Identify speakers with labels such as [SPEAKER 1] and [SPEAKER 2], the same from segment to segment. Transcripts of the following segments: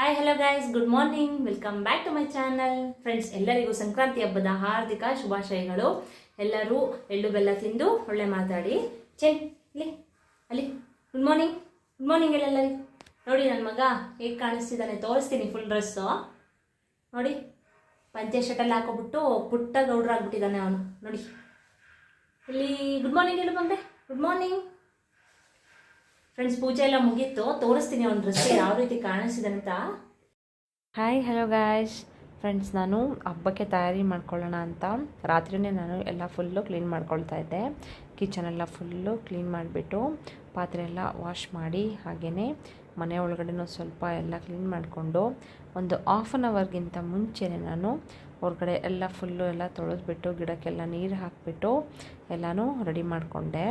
[SPEAKER 1] Hi hello guys good morning welcome back to my channel friends ಎಲ್ಲರಿಗೂ ಸಂಕ್ರಾಂತಿ ಹಬ್ಬದ ಹಾರ್ದಿಕ ಶುಭಾಶಯಗಳು. ಎಲ್ಲರೂ ಎಳ್ಳು ಬೆಲ್ಲ ತಿಂದು ಒಳ್ಳೆ ಮಾತಾಡಿ. ಚೆನ್ ಇಲ್ಲಿ, ಅಲ್ಲಿ. ಗುಡ್ ಮಾರ್ನಿಂಗ್ ಗುಡ್ ಮಾರ್ನಿಂಗ್ ಎಲ್ಲ ನೋಡಿ ನನ್ನ ಮಗ ಹೇಗೆ ಕಾಣಿಸ್ತಿದ್ದಾನೆ. ತೋರಿಸ್ತೀನಿ ಫುಲ್ ಡ್ರೆಸ್ಸು ನೋಡಿ, ಪಂಚೆ ಶರ್ಟಲ್ಲಿ ಹಾಕೋಬಿಟ್ಟು ಪುಟ್ಟ ಗೌಡ್ರಾಗ್ಬಿಟ್ಟಿದ್ದಾನೆ ಅವನು. ನೋಡಿ. ಇಲ್ಲಿ ಗುಡ್ ಮಾರ್ನಿಂಗ್ ಹೇಳು ಬಂದೆ. ಗುಡ್ ಮಾರ್ನಿಂಗ್ ಫ್ರೆಂಡ್ಸ್ ಪೂಜೆ ಎಲ್ಲ ಮುಗೀತು. ತೋರಿಸ್ತೀನಿ ಒಂದು ಡ್ರೆಸ್ ಯಾವ ರೀತಿ ಕಾಣಿಸ್ತಿದೆ ಅಂತ.
[SPEAKER 2] ಹಾಯ್ ಹಲೋ ಗಾಯ್ಸ್ ಫ್ರೆಂಡ್ಸ್ ನಾನು ಹಬ್ಬಕ್ಕೆ ತಯಾರಿ ಮಾಡ್ಕೊಳ್ಳೋಣ ಅಂತ. ರಾತ್ರಿನೇ ನಾನು ಎಲ್ಲ ಫುಲ್ಲು ಕ್ಲೀನ್ ಮಾಡ್ಕೊಳ್ತಾ ಇದ್ದೆ. ಕಿಚನೆಲ್ಲ ಫುಲ್ಲು ಕ್ಲೀನ್ ಮಾಡಿಬಿಟ್ಟು ಪಾತ್ರೆ ಎಲ್ಲ ವಾಶ್ ಮಾಡಿ ಹಾಗೆಯೇ ಮನೆ ಒಳಗಡೆನೂ ಸ್ವಲ್ಪ ಎಲ್ಲ ಕ್ಲೀನ್ ಮಾಡಿಕೊಂಡು ಒಂದು ಹಾಫ್ ಆನ್ ಅವರ್ಗಿಂತ ಮುಂಚೆನೇ ನಾನು ಹೊರಗಡೆ ಎಲ್ಲ ಫುಲ್ಲು ಎಲ್ಲ ತೊಳೆದ್ಬಿಟ್ಟು, ಗಿಡಕ್ಕೆಲ್ಲ ನೀರು ಹಾಕಿಬಿಟ್ಟು ಎಲ್ಲನೂ ರೆಡಿ ಮಾಡಿಕೊಂಡೆ.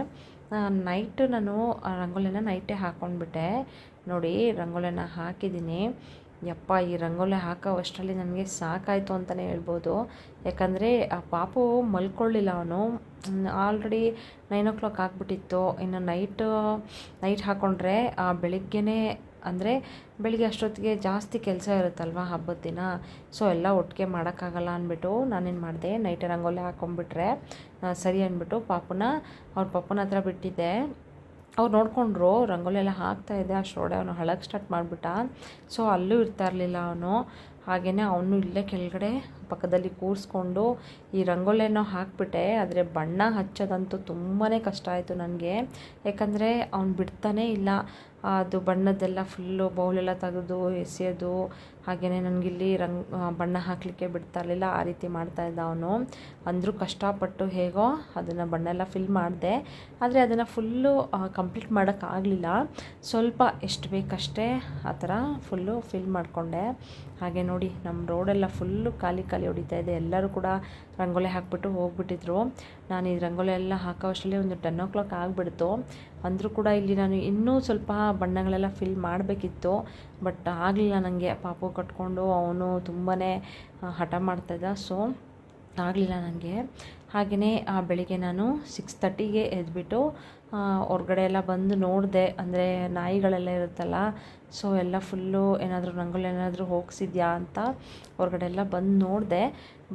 [SPEAKER 2] ನೈಟ್ ನಾನು ರಂಗೋಲಿನ ನೈಟೇ ಹಾಕ್ಕೊಂಡ್ಬಿಟ್ಟೆ ನೋಡಿ, ರಂಗೋಲಿನ ಹಾಕಿದ್ದೀನಿ. ಯಪ್ಪ, ಈ ರಂಗೋಲಿ ಹಾಕೋ ಅಷ್ಟರಲ್ಲಿ ನನಗೆ ಸಾಕಾಯಿತು ಅಂತಲೇ ಹೇಳ್ಬೋದು. ಯಾಕಂದರೆ, ಆ ಪಾಪು ಮಲ್ಕೊಳ್ಳಿಲ್ಲ ಅವನು. ಆಲ್ರೆಡಿ ನೈನ್ ಓ ಕ್ಲಾಕ್ ಆಗಿಬಿಟ್ಟಿತ್ತು. ಇನ್ನು ನೈಟ್ ನೈಟ್ ಹಾಕ್ಕೊಂಡ್ರೆ ಬೆಳಿಗ್ಗೆನೇ ಅಂದರೆ ಬೆಳಿಗ್ಗೆ ಅಷ್ಟೊತ್ತಿಗೆ ಜಾಸ್ತಿ ಕೆಲಸ ಇರುತ್ತಲ್ವ ಹಬ್ಬದ ದಿನ? ಸೊ ಎಲ್ಲ ಒಟ್ಟಿಗೆ ಮಾಡೋಕ್ಕಾಗಲ್ಲ ಅಂದ್ಬಿಟ್ಟು ನಾನೇನು ಮಾಡಿದೆ ನೈಟ್ ರಂಗೋಲಿ ಹಾಕೊಂಡ್ಬಿಟ್ರೆ ಸರಿ ಅಂದ್ಬಿಟ್ಟು ಪಾಪುನ, ಅವ್ರ ಪಪ್ಪನ ಹತ್ರ ಬಿಟ್ಟಿದ್ದೆ. ಅವ್ರು ನೋಡಿಕೊಂಡ್ರು ರಂಗೋಲಿ ಎಲ್ಲ ಹಾಕ್ತಾಯಿದ್ದೆ ಅಷ್ಟರೊಡೆ ಅವನು ಹಳಕ್ಕೆ ಸ್ಟಾರ್ಟ್ ಮಾಡಿಬಿಟ್ಟ. ಸೊ ಅಲ್ಲೂ ಇರ್ತಾ ಇರಲಿಲ್ಲ ಅವನು. ಹಾಗೆಯೇ ಅವನು ಇಲ್ಲೇ ಕೆಳಗಡೆ ಪಕ್ಕದಲ್ಲಿ ಕೂರಿಸ್ಕೊಂಡು ಈ ರಂಗೋಲಿಯನ್ನು ಹಾಕ್ಬಿಟ್ಟೆ. ಆದರೆ ಬಣ್ಣ ಹಚ್ಚೋದಂತೂ ತುಂಬಾ ಕಷ್ಟ ಆಯಿತು ನನಗೆ. ಯಾಕಂದರೆ ಅವ್ನು ಬಿಡ್ತಾನೇ ಇಲ್ಲ. ಅದು ಬಣ್ಣದ್ದೆಲ್ಲ ಫುಲ್ಲು ಬೌಲೆಲ್ಲ ತೆಗೆದು ಎಸೆಯೋದು. ಹಾಗೆಯೇ ನನಗಿಲ್ಲಿ ರಂಗ್ ಬಣ್ಣ ಹಾಕಲಿಕ್ಕೆ ಬಿಡ್ತಾ ಇರಲಿಲ್ಲ. ಆ ರೀತಿ ಮಾಡ್ತಾ ಇದ್ದ ಅವನು. ಅಂದರೂ ಕಷ್ಟಪಟ್ಟು ಹೇಗೋ ಅದನ್ನು ಬಣ್ಣ ಎಲ್ಲ ಫಿಲ್ ಮಾಡಿದೆ. ಆದರೆ ಅದನ್ನು ಫುಲ್ಲು ಕಂಪ್ಲೀಟ್ ಮಾಡೋಕ್ಕಾಗಲಿಲ್ಲ ಸ್ವಲ್ಪ ಎಷ್ಟು ಬೇಕಷ್ಟೇ ಆ ಥರ ಫುಲ್ಲು ಫಿಲ್ ಮಾಡಿಕೊಂಡೆ. ಹಾಗೆ ನೋಡಿ ನಮ್ಮ ರೋಡೆಲ್ಲ ಫುಲ್ಲು ಖಾಲಿ ಖಾಲಿ ಹೊಡಿತಾ ಇದೆ. ಎಲ್ಲರೂ ಕೂಡ ರಂಗೋಲಿ ಹಾಕ್ಬಿಟ್ಟು ಹೋಗ್ಬಿಟ್ಟಿದ್ರು. ನಾನು ಈ ರಂಗೋಲಿ ಎಲ್ಲ ಹಾಕೋ ಅಷ್ಟರಲ್ಲಿ ಒಂದು ಟೆನ್ ಓ ಕ್ಲಾಕ್ ಆಗಿಬಿಡ್ತು. ಅಂದರೂ ಕೂಡ ಇಲ್ಲಿ ನಾನು ಇನ್ನೂ ಸ್ವಲ್ಪ ಬಣ್ಣಗಳೆಲ್ಲ ಫಿಲ್ ಮಾಡಬೇಕಿತ್ತು ಬಟ್ ಆಗಲಿಲ್ಲ ನನಗೆ ಪಾಪು ಕಟ್ಕೊಂಡು ಅವನು ತುಂಬಾ ಹಠ ಮಾಡ್ತಾಯಿದ್ದ ಸೊ ಆಗಲಿಲ್ಲ ನನಗೆ ಹಾಗೆಯೇ ಬೆಳಿಗ್ಗೆ ನಾನು ಸಿಕ್ಸ್ ತರ್ಟಿಗೆ ಎದ್ಬಿಟ್ಟು ಹೊರಗಡೆ ಎಲ್ಲ ಬಂದು ನೋಡಿದೆ. ಅಂದರೆ ನಾಯಿಗಳೆಲ್ಲ ಇರುತ್ತಲ್ಲ ಸೊ ಎಲ್ಲ ಫುಲ್ಲು ಏನಾದರೂ ಏನಾದರೂ ಹೋಗ್ಸಿದ್ಯಾ ಅಂತ ಹೊರಗಡೆ ಎಲ್ಲ ಬಂದು ನೋಡಿದೆ.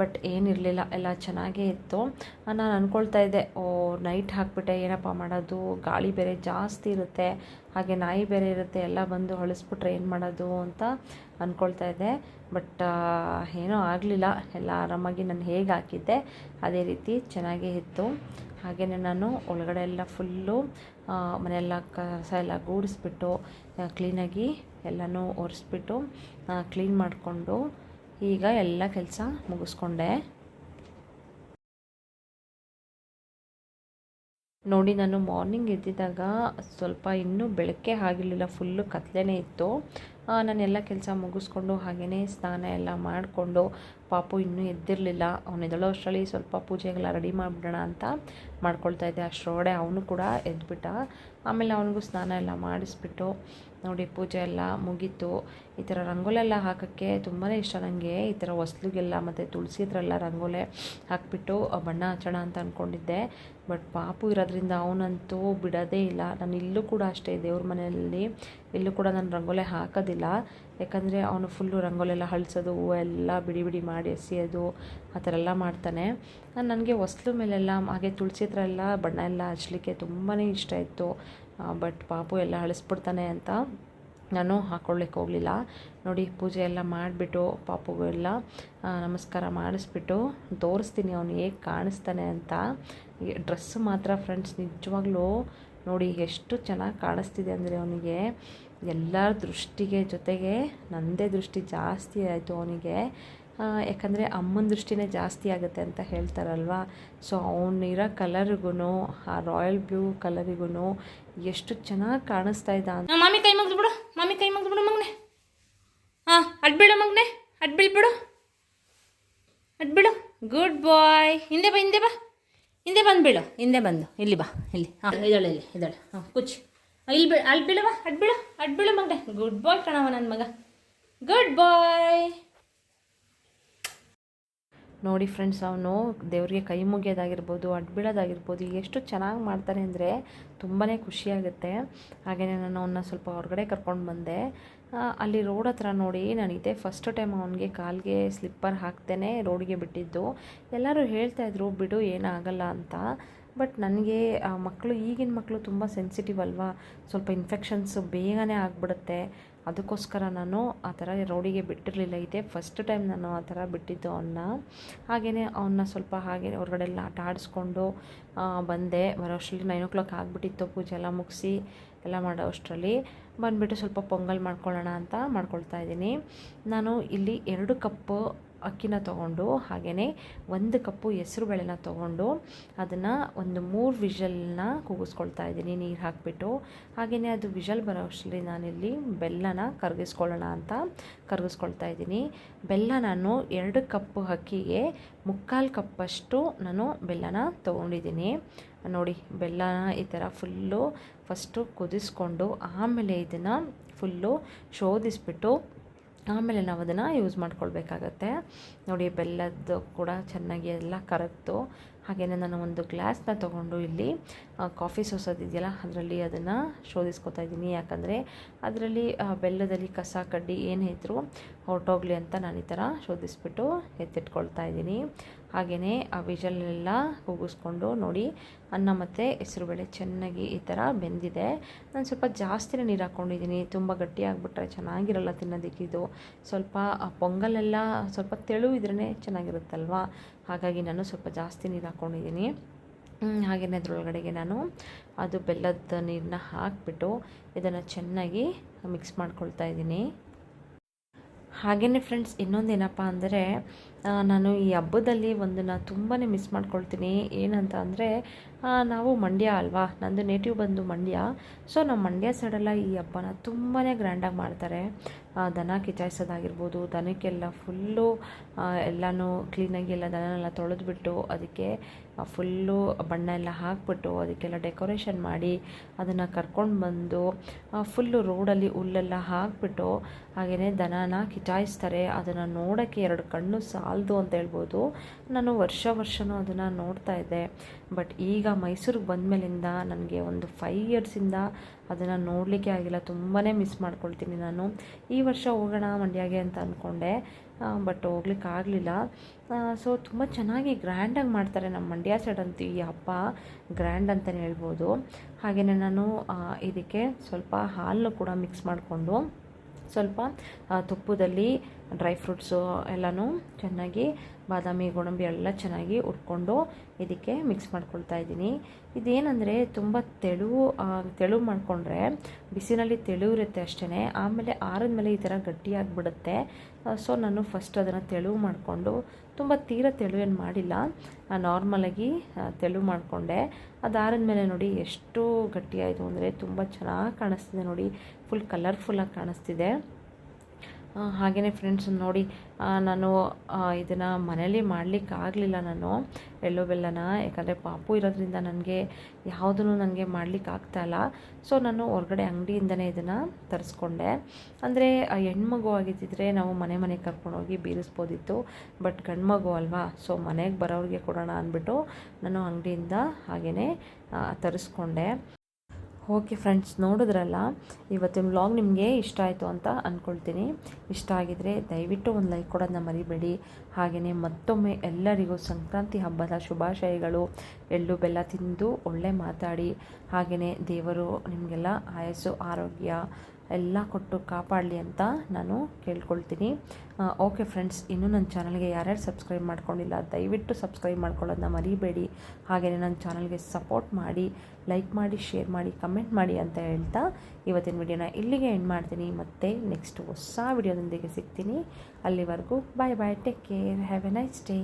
[SPEAKER 2] ಬಟ್ ಏನಿರಲಿಲ್ಲ, ಎಲ್ಲ ಚೆನ್ನಾಗೇ ಇತ್ತು. ನಾನು ಅಂದ್ಕೊಳ್ತಾ ಇದ್ದೆ, ಓ ನೈಟ್ ಹಾಕ್ಬಿಟ್ಟೆ, ಏನಪ್ಪ ಮಾಡೋದು? ಗಾಳಿ ಬೇರೆ ಜಾಸ್ತಿ ಇರುತ್ತೆ, ಹಾಗೆ ನಾಯಿ ಬೇರೆ ಇರುತ್ತೆ, ಎಲ್ಲ ಬಂದು ಹೊಳಿಸ್ಬಿಟ್ರೆ ಏನು ಮಾಡೋದು ಅಂತ ಅಂದ್ಕೊಳ್ತಾ ಇದ್ದೆ. ಬಟ್ ಏನೂ ಆಗಲಿಲ್ಲ. ಎಲ್ಲ ಆರಾಮಾಗಿ ನಾನು ಹೇಗೆ ಹಾಕಿದ್ದೆ, ಅದೇ ರೀತಿ ಚೆನ್ನಾಗೇ ಇತ್ತು. ಹಾಗೆಯೇ ನಾನು ಒಳಗಡೆ ಎಲ್ಲ ಫುಲ್ಲು ಮನೆಯೆಲ್ಲ ಕಸ ಎಲ್ಲ ಗೂಡಿಸ್ಬಿಟ್ಟು ಕ್ಲೀನಾಗಿ ಎಲ್ಲನೂ ಒರೆಸ್ಬಿಟ್ಟು ಕ್ಲೀನ್ ಮಾಡಿಕೊಂಡು ಈಗ ಎಲ್ಲ ಕೆಲಸ ಮುಗಿಸ್ಕೊಂಡೆ. ನೋಡಿ, ನಾನು ಮಾರ್ನಿಂಗ್ ಎದ್ದಿದ್ದಾಗ ಸ್ವಲ್ಪ ಇನ್ನೂ ಬೆಳಕೆ ಆಗಿರಲಿಲ್ಲ ಫುಲ್ಲು ಕತ್ಲೆನೇ ಇತ್ತು. ನಾನು ನಾನೆಲ್ಲ ಕೆಲಸ ಮುಗಿಸ್ಕೊಂಡು ಹಾಗೆಯೇ ಸ್ನಾನ ಎಲ್ಲ ಮಾಡಿಕೊಂಡು, ಪಾಪು ಇನ್ನೂ ಎದ್ದಿರಲಿಲ್ಲ. ಅವನು ಎದ್ದಳೋ ಅಷ್ಟರಲ್ಲಿ ಸ್ವಲ್ಪ ಪೂಜೆಗೆಲ್ಲ ರೆಡಿ ಮಾಡಿಬಿಡೋಣ ಅಂತ ಮಾಡ್ಕೊಳ್ತಾ ಇದ್ದೆ. ಅಷ್ಟರೊಳಗಡೆ ಅವನು ಕೂಡ ಎದ್ಬಿಟ್ಟ. ಆಮೇಲೆ ಅವನಿಗೂ ಸ್ನಾನ ಎಲ್ಲ ಮಾಡಿಸ್ಬಿಟ್ಟು ನೋಡಿ ಪೂಜೆ ಎಲ್ಲ ಮುಗೀತು. ಈ ಥರ ರಂಗೋಲೆಲ್ಲ ಹಾಕೋಕ್ಕೆ ತುಂಬಾ ಇಷ್ಟ ನನಗೆ ಈ ಥರ ಹೊಸ್ಲಿಗೆಲ್ಲ ಮತ್ತು ತುಳಸಿ ರಂಗೋಲೆ ಹಾಕಿಬಿಟ್ಟು ಬಣ್ಣ ಹಚ್ಚೋಣ ಅಂತ ಅಂದ್ಕೊಂಡಿದ್ದೆ ಬಟ್ ಪಾಪು ಇರೋದ್ರಿಂದ ಅವನಂತೂ ಬಿಡೋದೇ ಇಲ್ಲ. ನಾನು ಇಲ್ಲೂ ಕೂಡ ಅಷ್ಟೇ ದೇವ್ರ ಮನೆಯಲ್ಲಿ ಇಲ್ಲೂ ಕೂಡ ನಾನು ರಂಗೋಲೆ ಹಾಕೋದಿಲ್ಲ. ಯಾಕಂದರೆ ಅವನು ಫುಲ್ಲು ರಂಗೋಲೆಲ್ಲ ಹಳ್ಸೋದು ಹೂವು ಎಲ್ಲ ಬಿಡಿ ಬಿಡಿ ಮಾಡಿ ಎಸೆಯೋದು, ಆ ಥರ ಎಲ್ಲ ಮಾಡ್ತಾನೆ. ನನಗೆ ಹೊಸ್ಲು ಮೇಲೆಲ್ಲ, ಹಾಗೆ ತುಳಸಿ ಹತ್ರ ಎಲ್ಲ, ಬಣ್ಣ ಎಲ್ಲ ಹಚ್ಚಲಿಕ್ಕೆ ತುಂಬಾ ಇಷ್ಟ ಇತ್ತು. ಬಟ್ ಪಾಪು ಎಲ್ಲ ಹಳಿಸ್ಬಿಡ್ತಾನೆ ಅಂತ ನಾನು ಹಾಕ್ಕೊಳ್ಳಿಕ್ಕೆ ಹೋಗಲಿಲ್ಲ. ನೋಡಿ, ಪೂಜೆ ಎಲ್ಲ ಮಾಡಿಬಿಟ್ಟು ಪಾಪುಗೂ ಎಲ್ಲ ನಮಸ್ಕಾರ ಮಾಡಿಸ್ಬಿಟ್ಟು ತೋರಿಸ್ತೀನಿ, ಅವನು ಹೇಗೆ ಕಾಣಿಸ್ತಾನೆ ಅಂತ. ಡ್ರೆಸ್ ಮಾತ್ರ ಫ್ರೆಂಡ್ಸ್ ನಿಜವಾಗ್ಲೂ ನೋಡಿ ಎಷ್ಟು ಚೆನ್ನಾಗಿ ಕಾಣಿಸ್ತಿದೆ ಅಂದರೆ ಅವನಿಗೆ ಎಲ್ಲರ ದೃಷ್ಟಿಗೆ ಜೊತೆಗೆ ನನ್ನದೇ ದೃಷ್ಟಿ ಜಾಸ್ತಿ ಆಯಿತು ಅವನಿಗೆ. ಯಾಕಂದರೆ ಅಮ್ಮನ ದೃಷ್ಟಿನೇ ಜಾಸ್ತಿ ಆಗುತ್ತೆ ಅಂತ ಹೇಳ್ತಾರಲ್ವ? ಸೊ ಅವನಿರೋ ಕಲರ್ಗೂ ಆ ರಾಯಲ್ ಬ್ಲೂ ಕಲರಿಗೂ ಎಷ್ಟು ಚೆನ್ನಾಗಿ ಕಾಣಿಸ್ತಾ ಇದ್ದ ಅಂತ.
[SPEAKER 1] ಮಾಮಿ ಕೈ ಮಗ್ದು ಬಿಡು, ಮಾಮಿ ಕೈ ಮಗ್ದು ಬಿಡು ಮಗನೆ. ಹಾಂ ಅಡ್ಬಿಡು ಮಗನೆ ಅಡ್ಬಿಳ್ಬಿಡು ಅಡ್ಬಿಡು ಗುಡ್ ಬಾಯ್ ಹಿಂದೆ ಬಾ ಹಿಂದೆ ಬಾ. ಹಿಂದೆ ಬಂದು ಬೀಳು, ಹಿಂದೆ ಬಂದು. ಇಲ್ಲಿ ಬಾ, ಇಲ್ಲಿ. ಹಾಂ, ಇದ್ದಾಳೆ, ಇಲ್ಲಿ, ಇದ್ದಾಳೆ. ಹಾಂ, ಕುಚ್. ಇಲ್ಲಿ ಬಿ ಅಲ್ಲಿ ಬೀಳು ಅಡ್ಬೀಳು ಅಡ್ಬಿಡು ಮಗಡೆ ಗುಡ್ ಬಾಯ್ ಕಣವ ನನ್ನ ಮಗ. ಗುಡ್ ಬಾಯ್
[SPEAKER 2] ನೋಡಿ ಫ್ರೆಂಡ್ಸ್ ಅವನು ದೇವರಿಗೆ ಕೈ ಮುಗಿಯೋದಾಗಿರ್ಬೋದು ಅಡ್ಬಿಡೋದಾಗಿರ್ಬೋದು ಎಷ್ಟು ಚೆನ್ನಾಗಿ ಮಾಡ್ತಾರೆ ಅಂದರೆ ತುಂಬಾ ಖುಷಿಯಾಗುತ್ತೆ ಹಾಗೆಯೇ ನಾನು ಅವನ್ನ ಸ್ವಲ್ಪ ಹೊರಗಡೆ ಕರ್ಕೊಂಡು ಬಂದೆ. ಅಲ್ಲಿ ರೋಡ್ ಹತ್ರ ನೋಡಿ ನಾನು ಇದೇ ಫಸ್ಟ್ ಟೈಮ್ ಅವನಿಗೆ ಕಾಲಿಗೆ ಸ್ಲಿಪ್ಪರ್ ಹಾಕ್ತೇನೆ ರೋಡಿಗೆ ಬಿಟ್ಟಿದ್ದು. ಎಲ್ಲರೂ ಹೇಳ್ತಾಯಿದ್ರು ಬಿಡು, ಏನಾಗಲ್ಲ ಅಂತ. ಬಟ್ ನನಗೆ ಮಕ್ಕಳು ಈಗಿನ ಮಕ್ಕಳು ತುಂಬ ಸೆನ್ಸಿಟಿವ್ ಅಲ್ವಾ? ಸ್ವಲ್ಪ ಇನ್ಫೆಕ್ಷನ್ಸು ಬೇಗನೆ ಆಗಿಬಿಡುತ್ತೆ. ಅದಕ್ಕೋಸ್ಕರ ನಾನು ಆ ಥರ ರೌಡಿಗೆ ಬಿಟ್ಟಿರಲಿಲ್ಲ ಇದೆ ಫಸ್ಟ್ ಟೈಮ್ ನಾನು ಆ ಥರ ಬಿಟ್ಟಿದ್ದು ಅವನ್ನ ಹಾಗೆಯೇ ಅವನ್ನ ಸ್ವಲ್ಪ ಹಾಗೆ ಹೊರಗಡೆ ಎಲ್ಲ ಆಟ ಆಡಿಸ್ಕೊಂಡು ಬಂದೆ. ಬರೋ ಅಷ್ಟರಲ್ಲಿ ನೈನ್ ಓ ಕ್ಲಾಕ್ ಆಗಿಬಿಟ್ಟಿತ್ತು ಪೂಜೆ ಎಲ್ಲ ಮುಗಿಸಿ ಎಲ್ಲ ಮಾಡೋ ಅಷ್ಟರಲ್ಲಿ ಬಂದುಬಿಟ್ಟು ಸ್ವಲ್ಪ ಪೊಂಗಲ್ ಮಾಡ್ಕೊಳ್ಳೋಣ ಅಂತ ಮಾಡ್ಕೊಳ್ತಾ ಇದ್ದೀನಿ. ನಾನು ಇಲ್ಲಿ ಎರಡು ಕಪ್ಪು ಅಕ್ಕಿನ ತೊಗೊಂಡು ಹಾಗೆಯೇ ಒಂದು ಕಪ್ಪು ಹೆಸ್ರು ಬೇಳೆನ ತೊಗೊಂಡು ಅದನ್ನು ಒಂದು ಮೂರು ವಿಷಲ್ನ ಕೂಗಿಸ್ಕೊಳ್ತಾ ಇದ್ದೀನಿ, ನೀರು ಹಾಕಿಬಿಟ್ಟು. ಹಾಗೆಯೇ ಅದು ವಿಷಲ್ ಬರೋ ಅಷ್ಟರಲ್ಲಿ ನಾನಿಲ್ಲಿ ಬೆಲ್ಲನ ಕರಗಿಸ್ಕೊಳ್ಳೋಣ ಅಂತ ಕರಗಿಸ್ಕೊಳ್ತಾ ಇದ್ದೀನಿ. ಬೆಲ್ಲ ನಾನು ಎರಡು ಕಪ್ಪು ಅಕ್ಕಿಗೆ ಮುಕ್ಕಾಲು ಕಪ್ಪಷ್ಟು ನಾನು ಬೆಲ್ಲನ ತೊಗೊಂಡಿದ್ದೀನಿ. ನೋಡಿ ಬೆಲ್ಲನ ಈ ಥರ ಫುಲ್ಲು ಫಸ್ಟು ಕುದಿಸ್ಕೊಂಡು ಆಮೇಲೆ ಇದನ್ನು ಫುಲ್ಲು ಶೋಧಿಸ್ಬಿಟ್ಟು ಆಮೇಲೆ ನಾವು ಅದನ್ನು ಯೂಸ್ ಮಾಡ್ಕೊಳ್ಬೇಕಾಗತ್ತೆ. ನೋಡಿ, ಬೆಲ್ಲದ್ದು ಕೂಡ ಚೆನ್ನಾಗಿ ಎಲ್ಲ ಕರಗ್ತು. ಹಾಗೆಯೇ ನಾನು ಒಂದು ಗ್ಲಾಸ್ನ ತೊಗೊಂಡು ಇಲ್ಲಿ ಕಾಫಿ ಸೋಸೋದಿದೆಯಲ್ಲ ಅದರಲ್ಲಿ ಅದನ್ನು ಶೋಧಿಸ್ಕೊತಾ ಇದ್ದೀನಿ. ಯಾಕಂದರೆ ಅದರಲ್ಲಿ ಬೆಲ್ಲದಲ್ಲಿ ಕಸ, ಕಡ್ಡಿ ಏನೇ ಇದ್ದರೂ ಹೊರಟೋಗ್ಲಿ ಅಂತ ನಾನು ಈ ಥರ ಶೋಧಿಸ್ಬಿಟ್ಟು ಎತ್ತಿಟ್ಕೊಳ್ತಾ ಇದ್ದೀನಿ. ಹಾಗೆಯೇ ಆ ವಿಷಲೆಲ್ಲ ಕೂಗಿಸ್ಕೊಂಡು ನೋಡಿ ಅನ್ನ ಮತ್ತು ಹೆಸರುಬೇಳೆ ಚೆನ್ನಾಗಿ ಈ ಥರ ಬೆಂದಿದೆ. ನಾನು ಸ್ವಲ್ಪ ಜಾಸ್ತಿನೇ ನೀರು ಹಾಕ್ಕೊಂಡಿದ್ದೀನಿ. ತುಂಬ ಗಟ್ಟಿ ಆಗಿಬಿಟ್ರೆ ಚೆನ್ನಾಗಿರಲ್ಲ ತಿನ್ನೋದಕ್ಕಿದು ಸ್ವಲ್ಪ ಆ ಪೊಂಗಲೆಲ್ಲ ಸ್ವಲ್ಪ ತೆಳು ಇದ್ರೇ ಚೆನ್ನಾಗಿರುತ್ತಲ್ವ? ಹಾಗಾಗಿ ನಾನು ಸ್ವಲ್ಪ ಜಾಸ್ತಿ ನೀರು ಹಾಕ್ಕೊಂಡಿದ್ದೀನಿ. ಹಾಗೆಯೇ ಅದರೊಳಗಡೆಗೆ ನಾನು ಅದು ಬೆಲ್ಲದ ನೀರನ್ನ ಹಾಕಿಬಿಟ್ಟು ಇದನ್ನು ಚೆನ್ನಾಗಿ ಮಿಕ್ಸ್ ಮಾಡ್ಕೊಳ್ತಾ ಇದ್ದೀನಿ. ಹಾಗೆಯೇ ಫ್ರೆಂಡ್ಸ್ ಇನ್ನೊಂದೇನಪ್ಪ ಅಂದರೆ ನಾನು ಈ ಹಬ್ಬದಲ್ಲಿ ಒಂದನ್ನು ತುಂಬಾ ಮಿಸ್ ಮಾಡ್ಕೊಳ್ತೀನಿ. ಏನಂತ ಅಂದರೆ ನಾವು ಮಂಡ್ಯ ಅಲ್ವಾ? ನಂದು ನೇಟಿವ್ ಬಂದು ಮಂಡ್ಯ. ಸೊ ನಮ್ಮ ಮಂಡ್ಯ ಸೈಡೆಲ್ಲ ಈ ಹಬ್ಬನ ತುಂಬಾ ಗ್ರ್ಯಾಂಡಾಗಿ ಮಾಡ್ತಾರೆ. ದನ ಕಿಚಾಯಿಸೋದಾಗಿರ್ಬೋದು, ದನಕ್ಕೆಲ್ಲ ಫುಲ್ಲು ಎಲ್ಲನೂ ಕ್ಲೀನಾಗಿ ಎಲ್ಲ ದನನೆಲ್ಲ ತೊಳೆದ್ಬಿಟ್ಟು ಅದಕ್ಕೆ ಫುಲ್ಲು ಬಣ್ಣ ಎಲ್ಲ ಹಾಕ್ಬಿಟ್ಟು ಅದಕ್ಕೆಲ್ಲ ಡೆಕೋರೇಷನ್ ಮಾಡಿ ಅದನ್ನು ಕರ್ಕೊಂಡು ಬಂದು ಫುಲ್ಲು ರೋಡಲ್ಲಿ ಹುಲ್ಲೆಲ್ಲ ಹಾಕ್ಬಿಟ್ಟು ಹಾಗೆಯೇ ದನನ ಕಿಚಾಯಿಸ್ತಾರೆ. ಅದನ್ನು ನೋಡೋಕ್ಕೆ ಎರಡು ಕಣ್ಣು ಸಾಲದು ಅಂತ ಹೇಳ್ಬೋದು. ನಾನು ವರ್ಷ ವರ್ಷವೂ ಅದನ್ನು ನೋಡ್ತಾ ಇದ್ದೆ. ಬಟ್ ಈಗ ಮೈಸೂರಿಗೆ ಬಂದಮೇಲಿಂದ ನನಗೆ ಒಂದು ಫೈವ್ ಇಯರ್ಸಿಂದ ಅದನ್ನು ನೋಡಲಿಕ್ಕೆ ಆಗಿಲ್ಲ. ತುಂಬಾ ಮಿಸ್ ಮಾಡ್ಕೊಳ್ತೀನಿ ನಾನು. ಈ ವರ್ಷ ಹೋಗೋಣ ಮಂಡ್ಯಗೆ ಅಂತ ಅಂದ್ಕೊಂಡೆ ಬಟ್ ಹೋಗ್ಲಿಕ್ಕೆ ಆಗಲಿಲ್ಲ. ಸೊ ತುಂಬ ಚೆನ್ನಾಗಿ ಗ್ರ್ಯಾಂಡಾಗಿ ಮಾಡ್ತಾರೆ ನಮ್ಮ ಮಂಡ್ಯ ಸೈಡ್ ಅಂತೂ ಈ ಹಬ್ಬ. ಗ್ರ್ಯಾಂಡ್ ಅಂತಲೇ ಹೇಳ್ಬೋದು. ಹಾಗೆಯೇ ನಾನು ಇದಕ್ಕೆ ಸ್ವಲ್ಪ ಹಾಲನ್ನು ಕೂಡ ಮಿಕ್ಸ್ ಮಾಡಿಕೊಂಡು ಸ್ವಲ್ಪ ತುಪ್ಪದಲ್ಲಿ ಡ್ರೈ ಫ್ರೂಟ್ಸು ಎಲ್ಲನೂ ಚೆನ್ನಾಗಿ ಬಾದಾಮಿ, ಗೋಡಂಬಿ ಎಲ್ಲ ಚೆನ್ನಾಗಿ ಉಟ್ಕೊಂಡು ಇದಕ್ಕೆ ಮಿಕ್ಸ್ ಮಾಡ್ಕೊಳ್ತಾ ಇದ್ದೀನಿ. ಇದೇನೆಂದರೆ ತುಂಬ ತೆಳು ತೆಳು ಮಾಡಿಕೊಂಡ್ರೆ ಬಿಸಿನಲ್ಲಿ ತೆಳು ಇರುತ್ತೆ ಅಷ್ಟೇ ಆಮೇಲೆ ಆರಿದ್ಮೇಲೆ ಈ ಥರ ಗಟ್ಟಿಯಾಗಿಬಿಡುತ್ತೆ. ಸೊ ನಾನು ಫಸ್ಟ್ ಅದನ್ನು ತೆಳು ಮಾಡಿಕೊಂಡು ತುಂಬ ತೀರ ತೆಳು ಏನು ಮಾಡಿಲ್ಲ. ನಾರ್ಮಲಾಗಿ ತೆಳು ಮಾಡಿಕೊಂಡೆ. ಅದಾರಿದ್ಮೇಲೆ ನೋಡಿ ಎಷ್ಟು ಗಟ್ಟಿಯಾಯಿತು ಅಂದರೆ ತುಂಬ ಚೆನ್ನಾಗಿ ಕಾಣಿಸ್ತಿದೆ ನೋಡಿ. ಫುಲ್ ಕಲರ್ಫುಲ್ಲಾಗಿ ಕಾಣಿಸ್ತಿದೆ. ಹಾಗೆಯೇ ಫ್ರೆಂಡ್ಸ್ ನೋಡಿ ನಾನು ಇದನ್ನು ಮನೇಲಿ ಮಾಡಲಿಕ್ಕೆ ಆಗಲಿಲ್ಲ ನಾನು ಎಳ್ಳು ಬೆಲ್ಲನ, ಯಾಕಂದರೆ ಪಾಪು ಇರೋದ್ರಿಂದ ನನಗೆ ಯಾವುದೂ ನನಗೆ ಮಾಡಲಿಕ್ಕೆ ಇಲ್ಲ. ಸೊ ನಾನು ಹೊರಗಡೆ ಅಂಗಡಿಯಿಂದನೇ ಇದನ್ನು ತರಿಸ್ಕೊಂಡೆ. ಅಂದರೆ ಹೆಣ್ಮಗು ಆಗಿದ್ದಿದ್ರೆ ನಾವು ಮನೆ ಮನೆಗೆ ಕರ್ಕೊಂಡೋಗಿ ಬೀರಿಸ್ಬೋದಿತ್ತು ಬಟ್ ಗಂಡು ಮಗು ಅಲ್ವಾ? ಸೊ ಮನೆಗೆ ಬರೋರಿಗೆ ಕೊಡೋಣ ಅಂದ್ಬಿಟ್ಟು ನಾನು ಅಂಗಡಿಯಿಂದ ಹಾಗೆಯೇ ತರಿಸ್ಕೊಂಡೆ. ಓಕೆ ಫ್ರೆಂಡ್ಸ್, ನೋಡಿದ್ರಲ್ಲ? ಇವತ್ತಿನ ವ್ಲಾಗ್ ನಿಮಗೆ ಇಷ್ಟ ಆಯಿತು ಅಂತ ಅಂದ್ಕೊಳ್ತೀನಿ ಇಷ್ಟ ಆಗಿದರೆ ದಯವಿಟ್ಟು ಒಂದು ಲೈಕ್ ಕೊಡೋದನ್ನ ಮರಿಬೇಡಿ. ಹಾಗೆಯೇ ಮತ್ತೊಮ್ಮೆ ಎಲ್ಲರಿಗೂ ಸಂಕ್ರಾಂತಿ ಹಬ್ಬದ ಶುಭಾಶಯಗಳು. ಎಳ್ಳು, ಬೆಲ್ಲ ತಿಂದು ಒಳ್ಳೆ ಮಾತಾಡಿ. ಹಾಗೆಯೇ ದೇವರು ನಿಮಗೆಲ್ಲ ಆಯಸ್ಸು, ಆರೋಗ್ಯ ಎಲ್ಲ ಕೊಟ್ಟು ಕಾಪಾಡಲಿ ಅಂತ ನಾನು ಕೇಳ್ಕೊಳ್ತೀನಿ. ಓಕೆ ಫ್ರೆಂಡ್ಸ್ ಇನ್ನೂ ನನ್ನ ಚಾನಲ್ಗೆ ಯಾರ್ಯಾರು ಸಬ್ಸ್ಕ್ರೈಬ್ ಮಾಡ್ಕೊಂಡಿಲ್ಲ, ದಯವಿಟ್ಟು ಸಬ್ಸ್ಕ್ರೈಬ್ ಮಾಡ್ಕೊಳ್ಳೋದನ್ನ ಮರಿಬೇಡಿ. ಹಾಗೆಯೇ ನನ್ನ ಚಾನಲ್ಗೆ ಸಪೋರ್ಟ್ ಮಾಡಿ ಲೈಕ್ ಮಾಡಿ ಶೇರ್ ಮಾಡಿ ಕಮೆಂಟ್ ಮಾಡಿ ಅಂತ ಹೇಳ್ತಾ ಇವತ್ತಿನ ವಿಡಿಯೋನ ಇಲ್ಲಿಗೆ ಎಂಡ್ ಮಾಡ್ತೀನಿ. ಮತ್ತು ನೆಕ್ಸ್ಟ್ ಹೊಸ ವಿಡಿಯೋದೊಂದಿಗೆ ಸಿಗ್ತೀನಿ. ಅಲ್ಲಿವರೆಗೂ bye bye take care have a nice day